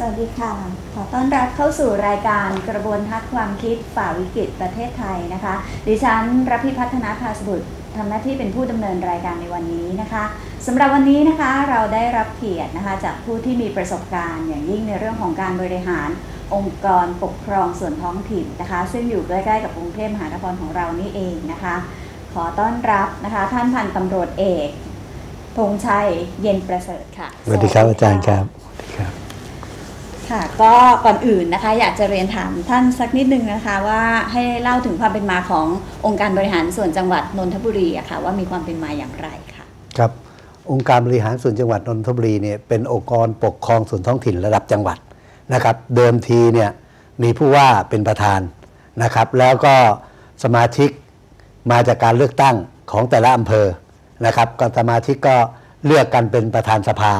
สวัสดีค่ะ ขอต้อนรับเข้าสู่รายการกระบวนทัศน์ความคิดฝ่าวิกฤตประเทศไทยนะคะ ดิฉันรพิพัฒนาภาสบุตรทำหน้าที่เป็นผู้ดำเนินรายการในวันนี้นะคะสำหรับวันนี้นะคะเราได้รับเกียรตินะคะจากผู้ที่มีประสบการณ์ อย่างยิ่งในเรื่องของการบริหารองค์กรปกครองส่วนท้องถิ่นนะคะ ซึ่งอยู่ใกล้ๆกับกรุงเทพมหานครของเรานี่เองนะคะ ขอต้อนรับนะคะ ท่านพันตำรวจเอกธงชัยเย็นประเสริฐค่ะสวัสดีครับสวัอาสจารดีย์ครับสวัสดี ค่ะก็ก่อนอื่นนะคะอยากจะเรียนถามท่านสักนิดนึงนะคะว่าให้เล่าถึงความเป็นมาขององค์การบริหารส่วนจังหวัดนนทบุรีอะค่ะว่ามีความเป็นมาอย่างไรค่ะครับองค์การบริหารส่วนจังหวัดนนทบุรีเนี่ยเป็นองค์กรปกครองส่วนท้องถิ่นระดับจังหวัดนะครับเดิมทีเนี่ยมีผู้ว่าเป็นประธานนะครับแล้วก็สมาชิกมาจากการเลือกตั้งของแต่ละอำเภอนะครับก็สมาชิกก็เลือกกันเป็นประธานสภา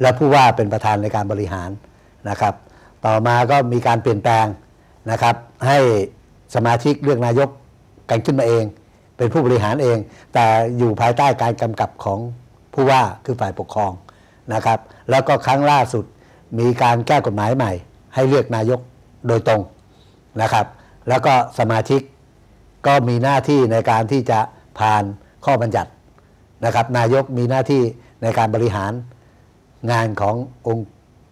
และผู้ว่าเป็นประธานในการบริหาร นะครับ ต่อมาก็มีการเปลี่ยนแปลงนะครับ ให้สมาชิกเลือกนายกกันขึ้นมาเอง เป็นผู้บริหารเอง แต่อยู่ภายใต้การกำกับของผู้ว่าคือฝ่ายปกครองนะครับ แล้วก็ครั้งล่าสุดมีการแก้กฎหมายใหม่ ให้เลือกนายกโดยตรงนะครับ แล้วก็สมาชิกก็มีหน้าที่ในการที่จะผ่านข้อบัญญัตินะครับ นายกมีหน้าที่ในการบริหารงานขององค์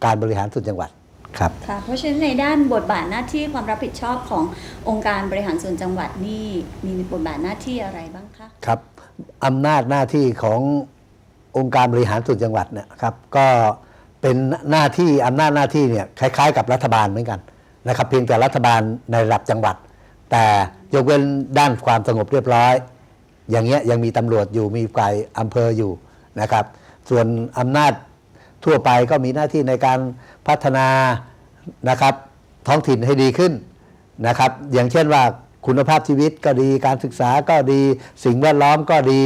การบริหารส่วนจังหวัดครับค่ะเพราะฉะนั้นในด้านบทบาทหน้าที่ความรับผิดชอบขององค์การบริหารส่วนจังหวัดนี่มีบทบาทหน้าที่อะไรบ้างคะครับอำนาจหน้าที่ขององค์การบริหารส่วนจังหวัดเนี่ยครับ ก็เป็นหน้าที่อำนาจหน้าที่เนี่ยคล้าย ๆ กับรัฐบาลเหมือนกันนะครับเพียงแต่รัฐบาลในระดับจังหวัด แต่ยกเว้นด้านความสงบเรียบร้อย อย่างเงี้ยยังมีตำรวจอยู่มีฝ่ายอำเภออยู่นะครับ ส่วนอำนาจ ทั่วไปก็มีหน้าที่ในการพัฒนานะครับท้องถิ่นให้ดีขึ้นนะครับ อย่างเช่นว่าคุณภาพชีวิตก็ดีการศึกษาก็ดี สิ่งแวดล้อมก็ดี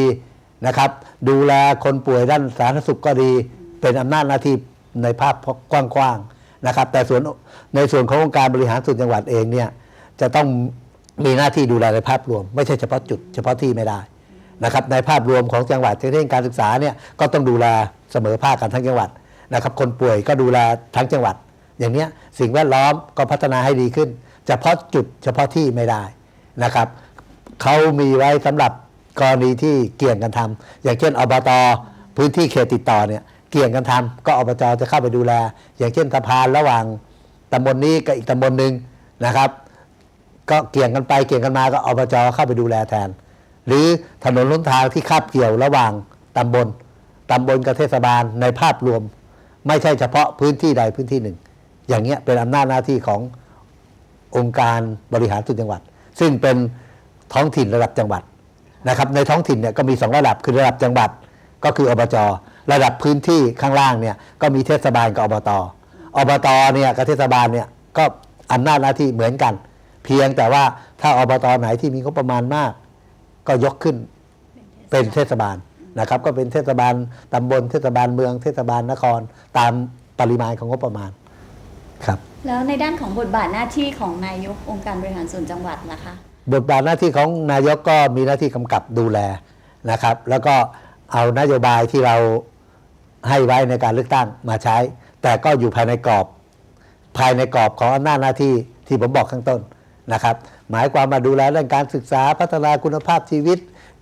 นะครับ ดูแลคนป่วยด้านสาธารณสุขก็ดี เป็นอำนาจหน้าที่ในภาพกว้างๆนะครับ แต่ส่วนในส่วนขององค์การบริหารส่วนจังหวัดเองเนี่ยจะต้องมีหน้าที่ดูแลในภาพรวม ไม่ใช่เฉพาะจุด เฉพาะที่ไม่ได้นะครับในภาพรวมของจังหวัดเช่นการศึกษาเนี่ยก็ต้องดูแลเสมอภาคกันทั้งจังหวัด นะครับคนป่วยก็ดูแลทั้งจังหวัด อย่างเนี้ยสิ่งแวดล้อมก็พัฒนาให้ดีขึ้น เฉพาะจุดเฉพาะที่ไม่ได้นะครับเขามีไว้สำหรับกรณีที่เกี่ยงกันทำอย่างเช่นอบตพื้นที่เขตติดต่อเนี่ยเกี่ยงกันทำก็อบจจะเข้าไปดูแล อย่างเช่นสะพานระหว่างตำบลนนี้กับอีกตำบลหนึ่งนะครับ ก็เกี่ยงกันไปเกี่ยงกันมาก็อบจเข้าไปดูแลแทน หรือถนนล้นทางที่คาบเกี่ยวระหว่างตำบลตำบลกับเทศบาลในภาพรวม ไม่ใช่เฉพาะพื้นที่ใดพื้นที่หนึ่ง อย่างเงี้ยเป็นอำนาจหน้าที่ขององค์การบริหารส่วนจังหวัด ซึ่งเป็นท้องถิ่นระดับจังหวัดนะครับ ในท้องถิ่นเนี่ยก็มีสองระดับคือระดับจังหวัดก็คืออบจระดับพื้นที่ข้างล่างเนี่ยก็มีเทศบาลกับอบตอบตเนี่ยกับเทศบาลเนี่ยก็อำนาจหน้าที่เหมือนกัน เพียงแต่ว่าถ้าอบตไหนที่มีงบประมาณมาก ก็ยกขึ้นเป็นเทศบาล นะครับก็เป็นเทศบาลตำบลเทศบาลเมืองเทศบาลนคร ตามปริมาณของงบประมาณครับแล้วในด้านของบทบาทหน้าที่ของนายกองค์การบริหารส่วนจังหวัดล่ะคะบทบาทหน้าที่ของนายกก็มีหน้าที่กำกับดูแลนะครับ แล้วก็เอานโยบายที่เราให้ไว้ในการเลือกตั้งมาใช้ แต่ก็อยู่ภายในกรอบ ภายในกรอบของอำนาจหน้าที่ที่ผมบอกข้างต้นนะครับ หมายความมาดูแลเรื่องการศึกษาพัฒนาคุณภาพชีวิต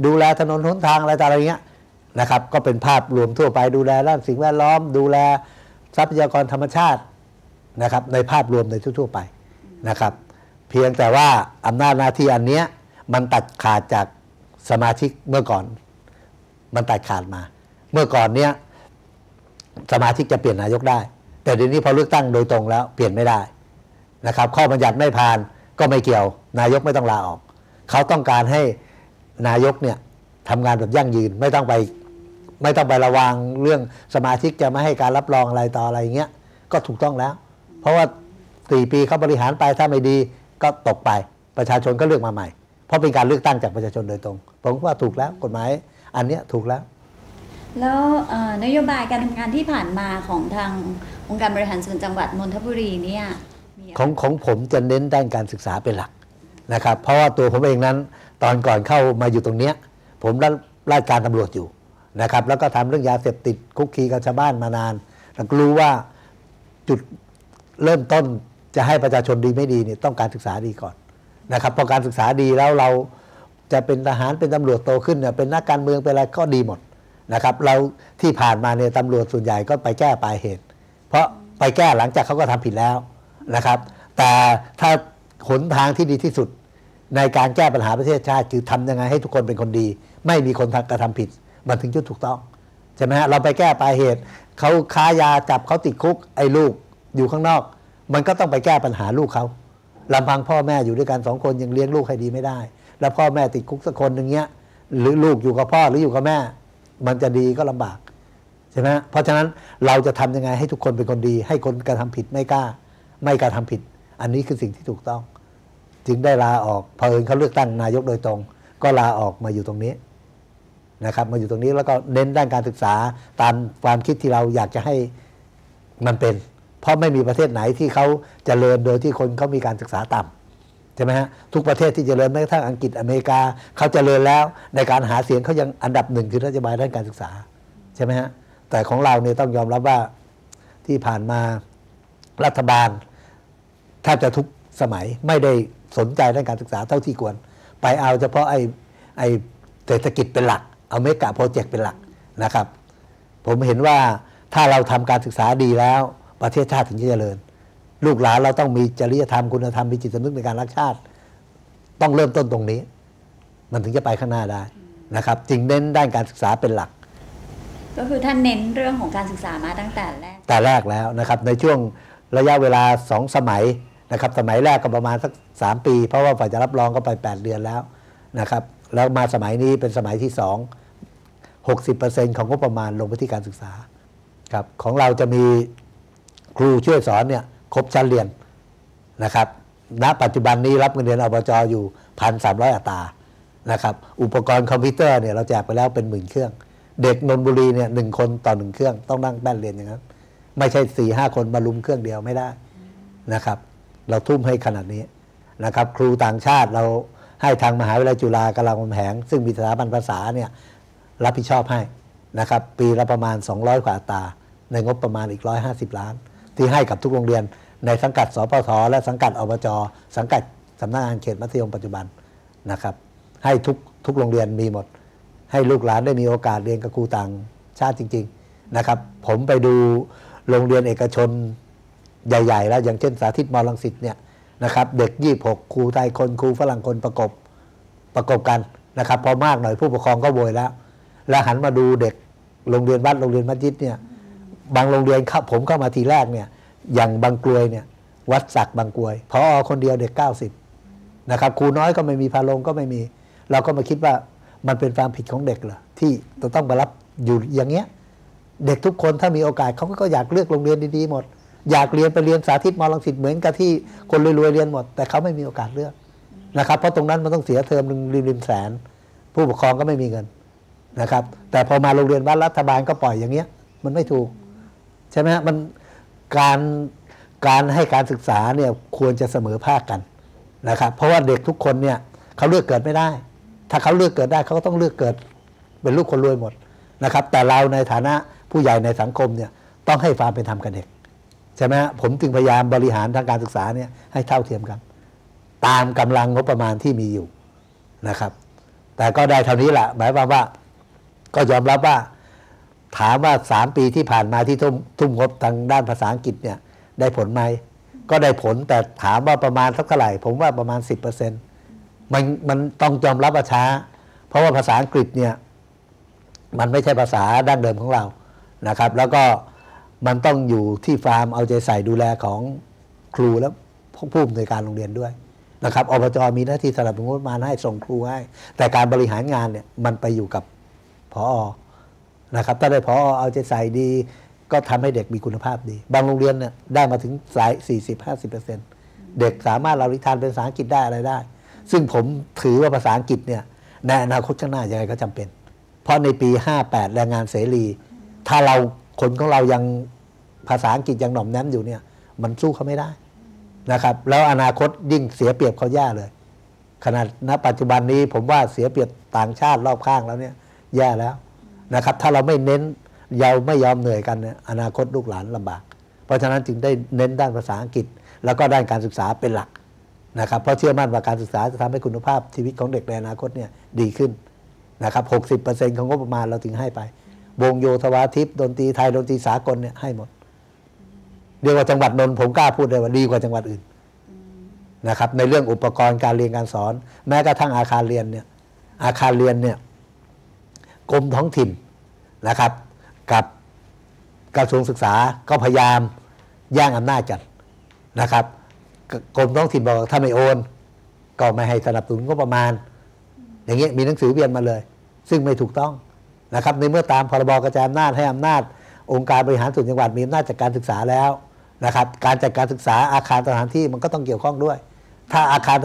ดูแลถนนหนทางอะไรต่ออะไรเงี้ย นะครับก็เป็นภาพรวมทั่วไปดูแลด้านสิ่งแวดล้อม ดูแลทรัพยากรธรรมชาตินะครับในภาพรวมในทั่วๆไปนะครับ เพียงแต่ว่าอำนาจหน้าที่อันเนี้ยมันตัดขาดจากสมาชิกเมื่อก่อน มันตัดขาดมา เมื่อก่อนเนี้ยสมาชิกจะเปลี่ยนนายกได้ แต่เดี๋ยวนี้พอเลือกตั้งโดยตรงแล้วเปลี่ยนไม่ได้นะครับ ข้อบัญญัติไม่ผ่านก็ไม่เกี่ยว นายกไม่ต้องลาออก เขาต้องการให้นายกเนี่ยทำงานแบบยั่งยืนไม่ต้องไป ไม่ต้องไประวังเรื่องสมาชิกจะไม่ให้การรับรองอะไรต่ออะไรอย่างเงี้ยก็ถูกต้องแล้ว เพราะว่าสี่ปีเขาบริหารไปถ้าไม่ดีก็ตกไปประชาชนก็เลือกมาใหม่ เพราะเป็นการเลือกตั้งจากประชาชนโดยตรง ผมว่าถูกแล้วกฎหมาย อันเนี้ยถูกแล้ว แล้วเอ่อนโยบายการทำงานที่ผ่านมาของทางองค์การบริหารส่วนจังหวัดนนทบุรีเนี่ยมีอะไรของของผมจะเน้นด้านการศึกษาเป็นหลักนะครับ เพราะว่าตัวผมเองนั้น ตอนก่อนเข้ามาอยู่ตรงเนี้ยผมรับราชการตำรวจอยู่ นะครับแล้วก็ทำเรื่องยาเสพติดคุกคีกับชาวบ้านมานานแล้วก็รู้ว่าจุดเริ่มต้นจะให้ประชาชนดีไม่ดีเนี่ยต้องการศึกษาดีก่อนนะครับพอการศึกษาดีแล้วเราจะเป็นทหารเป็นตำรวจโตขึ้นเนี่ยเป็นนักการเมืองเป็นอะไรก็ดีหมดนะครับเราที่ผ่านมาเนี่ยตำรวจส่วนใหญ่ก็ไปแก้ปลายเหตุ เพราะไปแก้หลังจากเขาก็ทำผิดแล้วนะครับ แต่ถ้าหนทางที่ดีที่สุดในการแก้ปัญหาประเทศชาติ คือทำยังไงให้ทุกคนเป็นคนดี ไม่มีคนกระทำผิด มันถึงจะถูกต้องใช่ไหมฮะเราไปแก้ปลายเหตุเขาค้ายาจับเขาติดคุกไอ้ลูกอยู่ข้างนอก มันก็ต้องไปแก้ปัญหาลูกเขาลำพังพ่อแม่อยู่ด้วยกันสองคนยังเลี้ยงลูกให้ดีไม่ได้ แล้วพ่อแม่ติดคุกสักคนหนึ่งเงี้ย หรือลูกอยู่กับพ่อหรืออยู่กับแม่ มันจะดีก็ลำบากใช่ไหมเพราะฉะนั้นเราจะทำยังไงให้ทุกคนเป็นคนดี ให้คนกระทำผิดไม่กล้า ไม่กระทำผิด อันนี้คือสิ่งที่ถูกต้อง จึงได้ลาออกพอเอิญเขาเลือกตั้งนายกโดยตรง ก็ลาออกมาอยู่ตรงนี้ นะครับมาอยู่ตรงนี้แล้วก็เน้นด้านการศึกษาตามความคิดที่เราอยากจะให้มันเป็น เพราะไม่มีประเทศไหนที่เขาจเจริญโดยที่คนเขามีการศึกษาต่ำใช่ไหมฮะทุกประเทศที่จเจริญแม้กระทั่งอังกฤษอเมริกาเขาจเจริญแล้วในการหาเสียงเขายังอันดับหนึ่งคือนโยบายด้านการศึกษาใช่ไหมฮะแต่ของเราเนี่ยต้องยอมรับว่าที่ผ่านมารัฐบาลแทบจะทุกสมัยไม่ได้สนใจด้านการศึกษาเท่าที่ควร ไปเอาเฉพาะไอ้ไอ้เศรษฐกิจเป็นหลัก เอาเมกะโปรเจกต์เป็นหลักนะครับ ผมเห็นว่าถ้าเราทำการศึกษาดีแล้ว ประเทศชาติถึงจะเจริญ ลูกหลานเราต้องมีจริยธรรมคุณธรรมมีจิตสำนึกในการรักชาติ ต้องเริ่มต้นตรงนี้ มันถึงจะไปข้างหน้าได้นะครับ จึงเน้นด้านการศึกษาเป็นหลัก ก็คือท่านเน้นเรื่องของการศึกษามาตั้งแต่แรกแต่แรกแล้วนะครับ ในช่วงระยะเวลาสองสมัยนะครับ สมัยแรกก็ประมาณสักสามปี เพราะว่าฝ่ายจะรับรองก็ไป 8 เดือนแล้วนะครับ แล้วมาสมัยนี้เป็นสมัยที่สอง60%ของงบประมาณลงไปที่การศึกษาครับของเราจะมีครูช่วยสอนเนี่ยครบชั้นเรียนนะครับณปัจจุบันนี้รับเงินเดือนอบจอยู่พันสามร้อยอัตรานะครับ อุปกรณ์คอมพิวเตอร์เนี่ยเราแจกไปแล้วเป็นหมื่นเครื่อง เด็กนนบุรีเนี่ยหนึ่งคนต่อหนึ่งเครื่องต้องนั่งแป้นเรียนอย่างนั้น ไม่ใช่สี่ห้าคนมาลุมเครื่องเดียวไม่ได้นะครับ เราทุ่มให้ขนาดนี้นะครับ ครูต่างชาติเรา ให้ทางมหาวิทยาลัยจุฬากำลังมแหง ซึ่งมีสถาบันภาษาเนี่ยรับผิดชอบให้นะครับปีละประมาณ 200 กว่าตา ในงบประมาณอีก 150 ล้าน ที่ให้กับทุกโรงเรียน ในสังกัดสปทและสังกัดอบจสังกัดสำนักงานเขตมัธยมปัจจุบันนะครับ ให้ทุกทุกโรงเรียนมีหมด ให้ลูกหลานได้มีโอกาสเรียนกับครูต่างชาติจริง ๆนะครับ ผมไปดูโรงเรียนเอกชนใหญ่ ๆ แล้วอย่างเช่นสาธิตมอลังสิตเนี่ย นะครับ เด็กยี่หกครูไทยคนครูฝรั่งคนประกบประกบกันนะครับพอมากหน่อยผู้ปกครองก็โวยแล้ว แล้วหันมาดูเด็กโรงเรียนวัดโรงเรียนมัสยิดเนี่ยบางโรงเรียนครับผมเข้ามาทีแรกเนี่ยอย่างบางกลวยเนี่ยวัดศักดิ์บางกลวยพอคนเดียวเด็ก 90นะครับครูน้อยก็ไม่มีพาลงก็ไม่มี เราก็มาคิดว่ามันเป็นความผิดของเด็กเหรอที่จะต้องมารับอยู่อย่างเงี้ยเด็กทุกคนถ้ามีโอกาสเขาก็อยากเลือกโรงเรียนดีๆหมด อยากเรียนไปเรียนสาธิตมอลังสิตเหมือนกับที่คนรวยๆเรียนหมด แต่เขาไม่มีโอกาสเลือกนะครับเพราะตรงนั้นมันต้องเสียเทอมหนึ่งริมๆแสน ผู้ปกครองก็ไม่มีเงินนะครับ แต่พอมาโรงเรียนวัดรัฐบาลก็ปล่อยอย่างเงี้ย มันไม่ถูก ใช่ไหมฮะมันการการให้การศึกษาเนี่ยควรจะเสมอภาคกันนะครับ เพราะว่าเด็กทุกคนเนี่ยเขาเลือกเกิดไม่ได้ ถ้าเขาเลือกเกิดได้เขาก็ต้องเลือกเกิด เป็นลูกคนรวยหมดนะครับ แต่เราในฐานะผู้ใหญ่ในสังคมเนี่ยต้องให้ความเป็นธรรมกับเด็ก ใช่ไหมผมจึงพยายามบริหารทางการศึกษาเนี่ยให้เท่าเทียมกัน ตามกำลังงบประมาณที่มีอยู่นะครับ แต่ก็ได้เท่านี้แหละหมายความว่า ก็ยอมรับว่า ถามว่าสามปีที่ผ่านมาที่ทุ่มทุ่มงบทางด้านภาษาอังกฤษเนี่ยได้ผลไหมก็ได้ผลแต่ถามว่าประมาณสักเท่าไหร่ผมว่าประมาณสิบเปอร์เซ็นต์มันมันต้องยอมรับว่าช้า เพราะว่าภาษาอังกฤษเนี่ยมันไม่ใช่ภาษาดั้งเดิมของเรานะครับ แล้วก็ มันต้องอยู่ที่ฟาร์มเอาใจใส่ดูแลของครูแล้วผู้อำนวยการโรงเรียนด้วยนะครับอบจมีหน้าที่สนับสนุนงบประมาณให้ส่งครูให้ แต่การบริหารงานเนี่ยมันไปอยู่กับพอนะครับถ้าได้พอเอาใจใส่ดี ก็ทำให้เด็กมีคุณภาพดี บางโรงเรียนเนี่ยได้มาถึงสาย 40-50%เด็กสามารถเราลิทานเป็นภาษาอังกฤษได้อะไรได้ ซึ่งผมถือว่าภาษาอังกฤษเนี่ยในอนาคตข้างหน้ายังไงก็จำเป็น เพราะในปี 58 แรงงานเสรี ถ้าเรา คนของเรายังภาษาอังกฤษยังหน่อมแนมอยู่เนี่ย มันสู้เขาไม่ได้นะครับ แล้วอนาคตยิ่งเสียเปรียบเขาแย่เลย ขนาดณปัจจุบันนี้ผมว่าเสียเปรียบต่างชาติรอบข้างแล้วเนี่ย แย่แล้วนะครับ ถ้าเราไม่เน้นเราไม่ยอมเหนื่อยกันเนี่ยอนาคตลูกหลานลำบาก เพราะฉะนั้นจึงได้เน้นด้านภาษาอังกฤษ แล้วก็ด้านการศึกษาเป็นหลักนะครับเพราะเชื่อมั่นว่าการศึกษาจะทำให้คุณภาพชีวิตของเด็กในอนาคตเนี่ยดีขึ้นนะครับ 60%ของงบประมาณเราถึงให้ไป วงโยธวาทิพย์ดนตรีไทยดนตรีสากลเนี่ยให้หมดเรียกว่าจังหวัดนนท์ผมกล้าพูดเลยว่าดีกว่าจังหวัดอื่นนะครับในเรื่องอุปกรณ์การเรียนการสอน แม้กระทั่งอาคารเรียนเนี่ยอาคารเรียนเนี่ยกรมท้องถิ่นนะครับ กับกระทรวงศึกษาก็พยายามแย่งอำนาจกันนะครับกรมท้องถิ่นบอกถ้าไม่โอน ก็ไม่ให้สนับสนุนงบประมาณ อย่างเงี้ยมีหนังสือเวียนมาเลย ซึ่งไม่ถูกต้อง นะครับในเมื่อตามพรบกระจายอำนาจให้อำนาจ องค์การบริหารส่วนจังหวัดมีอำนาจจัดการศึกษาแล้วนะครับการจัดการศึกษาอาคารสถานที่มันก็ต้องเกี่ยวข้องด้วย ถ้าอาคาร